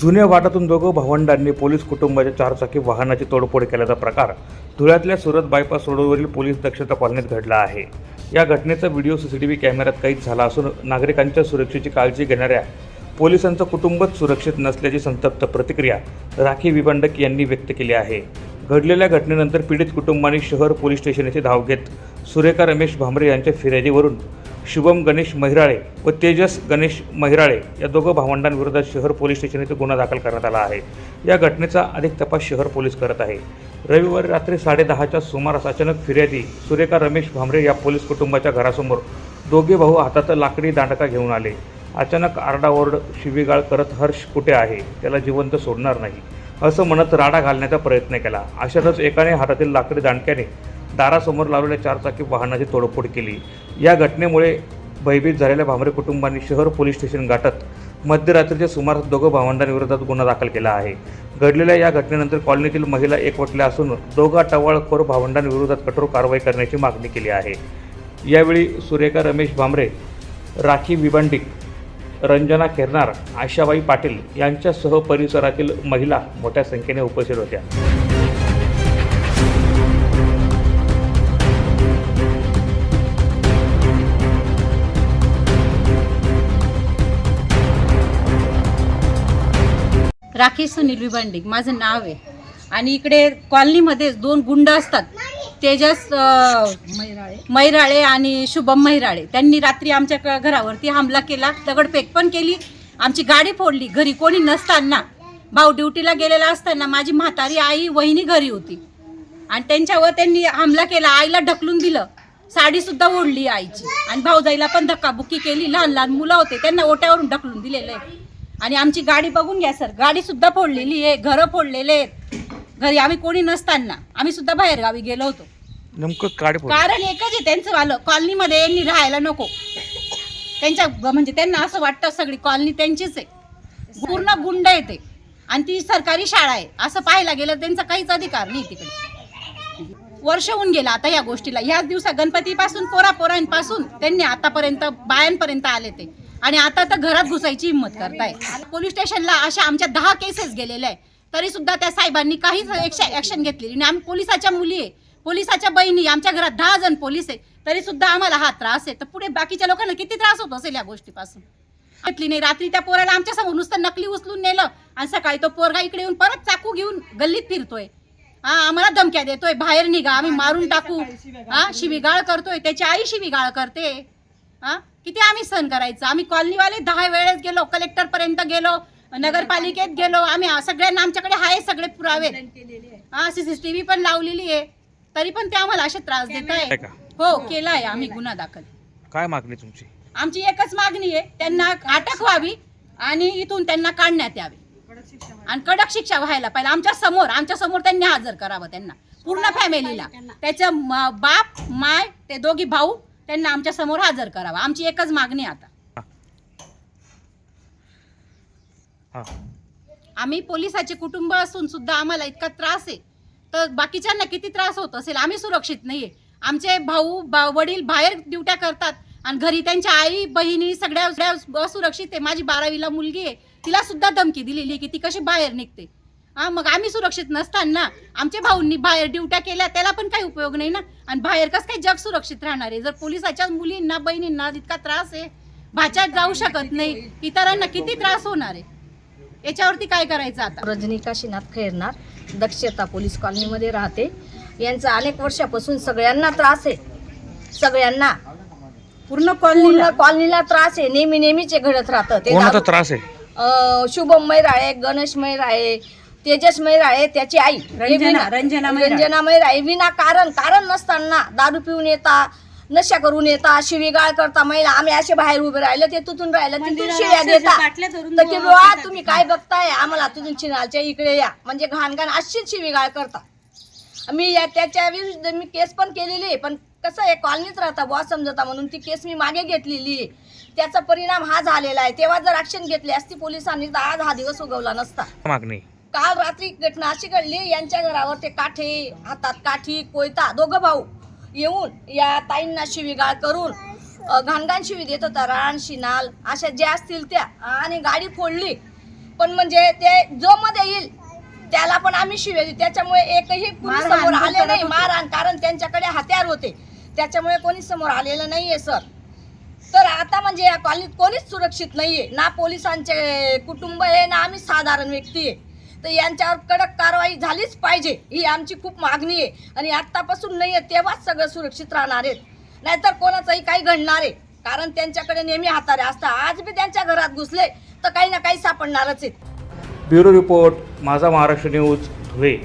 जुन्या वाटातून दोघं भावंडांनी पोलीस कुटुंबाच्या चारचाकी वाहनाची तोडफोड केल्याचा प्रकार धुळ्यातल्या सुरत बायपास रोडवरील पोलीस दक्षता कॉलनीत घडला आहे. या घटनेचा व्हिडिओ सीसीटीव्ही कॅमेऱ्यात कैद झाला असून नागरिकांच्या सुरक्षेची काळजी घेणाऱ्या पोलिसांचं कुटुंबच सुरक्षित नसल्याची संतप्त प्रतिक्रिया राखी विबंडक यांनी व्यक्त केली आहे. घडलेल्या घटनेनंतर पीडित कुटुंबाने शहर पोलीस स्टेशन येथे धाव घेत सुरेखा रमेश भांबरे यांच्या फिर्यादीवरून शुभम गणेश महिराळे व तेजस गणेश महिराळे या दोघं भावंडांविरोधात शहर पोलीस स्टेशन येथे गुन्हा दाखल करण्यात आला आहे. या घटनेचा अधिक तपास शहर पोलीस करत आहे. रविवारी रात्री साडेदहाच्या सुमारास अचानक फिर्यादी सुरेखा रमेश भांबरे या पोलीस कुटुंबाच्या घरासमोर दोघे भाऊ हातात लाकडी दांडका घेऊन आले. अचानक आरडाओरड शिवीगाळ करत हर्ष कुठे आहे? त्याला जिवंत सोडणार नाही. असं म्हणत राडा घालण्याचा प्रयत्न केला. अशातच एकाने हातातील लाकडी दांडक्याने दारासमोर लावलेल्या चारचाकी वाहनाची तोडफोड केली. या घटनेमुळे भयभीत झालेल्या भांबरे कुटुंबांनी शहर पोलीस स्टेशन गाठत मध्यरात्रीच्या सुमारास दोघं भावंडांविरोधात गुन्हा दाखल केला आहे. घडलेल्या या घटनेनंतर कॉलनीतील महिला एकवटल्या असून दोघा टवाळखोर भावंडांविरोधात कठोर कारवाई करण्याची मागणी केली आहे. यावेळी सुरेखा रमेश भांबरे राखी विबांडिक रंजना खेरनार आशाबाई पाटील यांच्यासह परिसरातील महिला मोठ्या संख्येने उपस्थित होत्या. राखी सुनील विभांडिक माझं नाव आहे. आणि इकडे कॉलनीमध्ये दोन गुंड असतात. तेजस मैराळे आणि शुभम मैराळे. त्यांनी रात्री आमच्या घरावरती हमला केला दगडफेक पण केली. आमची गाडी फोडली. घरी कोणी नसताना भाऊ ड्युटीला गेलेला असताना माझी म्हातारी आई वहिनी घरी होती. आणि त्यांच्यावर त्यांनी हमला केला. आईला ढकलून दिलं. साडीसुद्धा ओढली आईची. आणि भाऊजाईला पण धक्काबुक्की केली. लहान लहान मुलं होते. त्यांना ओट्यावरून ढकलून दिलेलं आहे. आणि आमची गाडी बघून घ्या सर. गाडी सुद्धा फोडलेली आहे घरं फोडलेले आहेत. घरी आम्ही कोणी नसताना. आम्ही सुद्धा बाहेर गावी गेलो होतो. नेमकं काढे कारण एकच आहे त्यांचं वालं कॉलनीमध्ये यांनी राहायला नको. त्यांच्या म्हणजे त्यांना असं वाटतं सगळी कॉलनी त्यांचीच आहे. पूर्ण गुंड आहे ते. आणि ती सरकारी शाळा आहे. असं पाहायला गेलं त्यांचा काहीच अधिकार नाही तिकडे. वर्ष होऊन गेलं आता या गोष्टीला. ह्याच दिवसा गणपतीपासून पोरा पोरांपासून त्यांनी आतापर्यंत बायांपर्यंत आले ते. आणि आता तर घरात घुसायची हिंमत करताय. पोलीस स्टेशनला अशा आमच्या दहा केसेस गेलेल्या आहे तरी सुद्धा त्या साहेबांनी काहीच ऍक्शन घेतलेली आणि आम्ही पोलिसाच्या मुली आहे. पोलिसाच्या बहिणी आमच्या घरात दहा जण पोलीस आहे तरी सुद्धा आम्हाला हा त्रास आहे. तर पुढे बाकीच्या लोकांना किती त्रास होत असेल या गोष्टीपासून? घेतली नाही. रात्री त्या पोराला आमच्यासमोर नुसतं नकली उचलून नेलं आणि सकाळी तो पोरगा इकडे येऊन परत चाकू घेऊन गल्लीत फिरतोय. हा आम्हाला धमक्या देतोय. बाहेर निघा. आम्ही मारून टाकू. हा शिवीगाळ करतोय. त्याची आई शिवीगाळ करते. हा? किती आम्ही सहन करायचं? आम्ही कॉलनीवाले दहा वेळेस गेलो कलेक्टर पर्यंत गेलो नगरपालिकेत गेलो. आम्ही सगळ्यांना आमच्याकडे आहे सगळे पुरावे. हा सीसीटीव्ही पण लावलेली आहे. तरी पण ते आम्हाला असे त्रास देत आहे का? हो केला आहे आम्ही गुन्हा दाखल. काय मागणी तुमची? आमची एकच मागणी आहे त्यांना अटक व्हावी आणि इथून त्यांना काढण्यात यावे. आणि कडक शिक्षा व्हायला पाहिजे. आमच्यासमोर आमच्यासमोर त्यांनी हजर करावं त्यांना. पूर्ण फॅमिलीला त्याचं म- बाप माय ते दोघी भाऊ त्यांना आमच्यासमोर हजर करावं. आमची एकच मागणी आहे आता. हां. आम्ही पोलिसाचे कुटुंब असून सुद्धा आम्हाला इतका त्रास आहे. तर बाकीच्यांना किती त्रास होत असेल आम्ही सुरक्षित नाहीये. आमचे भाऊ बा- वडील बाहेर ड्युट्या करतात आणि घरी त्यांच्या आई बहिणी सगळ्या सगळ्या असुरक्षित आहे. माझी बारावीला मुलगी आहे. तिला सुद्धा धमकी दिलेली की ती कशी बाहेर निघते. हा मग आम्ही सुरक्षित नसताना आमच्या भाऊंनी बाहेर ड्युट्या केल्या त्याला पण काही उपयोग नाही ना. आणि बाहेर कसं काही जग सुरक्षित राहणार आहे? जर पोलिसाच्या मुलींना बहिणींना इतका त्रास आहे भाच्यात जाऊ शकत नाही इतरांना किती त्रास होणार आहे? याच्यावरती काय करायचं आता? रजनी काशीनाथ खैरनार दक्षता पोलीस कॉलनीमध्ये राहते. यांचा अनेक वर्षापासून सगळ्यांना त्रास आहे. सगळ्यांना. पूर्ण पूर्ण कॉलनीला त्रास आहे. नेहमी नेहमीचे घडत राहतं ते कोणाचा दारू- त्रास आहे? अं, शुभम मैराळे गणेश मैराळे तेजस मैराळे त्याची आई. रंजना- विना- रंजना मैराळे. रंजना मैराळे. विना कारण कारण नसताना दारू पिऊन येता नशा करून येता शिवीगाळ करता महिला. आम्ही असे बाहेर उभे राहिले ते तुटून राहिलं तिथून शिव्या देता. तर की बुवा तुम्ही काय बघताय? आम्हाला तुम्ही चिनालच्या इकडे या. म्हणजे घाण घाण अशीच शिवीगाळ करता. मी या त्याच्या विरुद्ध मी केस पण केलेली आहे. पण कसं आहे कॉलनीत राहता बुवा समजता म्हणून ती केस मी मागे घेतलेली आहे. त्याचा परिणाम हा झालेला आहे. तेव्हा जर ऍक्शन घेतली असती पोलिसांनी तर आज हा दिवस उगवला नसता. मागणी. काल रात्री घटना अशी घडली यांच्या घरावर ते काठे हातात काठी कोयता दोघं भाऊ येऊन या ताईंना शिवीगाळ करून घाणघाण शिवी देत होता. राण शिनाल अशा ज्या असतील त्या. आणि गाडी फोडली. पण म्हणजे ते जो मध्ये येईल त्याला पण आम्ही शिवे देऊ. त्याच्यामुळे एकही कुणी समोर आले नाही. मारहाण कारण त्यांच्याकडे हत्यार होते. त्याच्यामुळे कोणी समोर आलेलं नाहीये सर. तर आता म्हणजे या कॉलनीत कोणीच सुरक्षित नाहीये. ना पोलिसांचे कुटुंब आहे ना आम्ही साधारण व्यक्ती आहे. तर यांच्यावर कडक कारवाई झालीच पाहिजे. ही आमची खूप मागणी आहे. आणि आत्तापासून नाही आहे तेव्हाच सगळं सुरक्षित राहणार आहेत. नाहीतर कोणाचंही काही घडणार आहे. कारण त्यांच्याकडे नेहमी हातारे असतात. आज बी त्यांच्या घरात घुसले तर काही ना काही सापडणारच आहेत. ब्युरो रिपोर्ट माझा महाराष्ट्र न्यूज धुळे.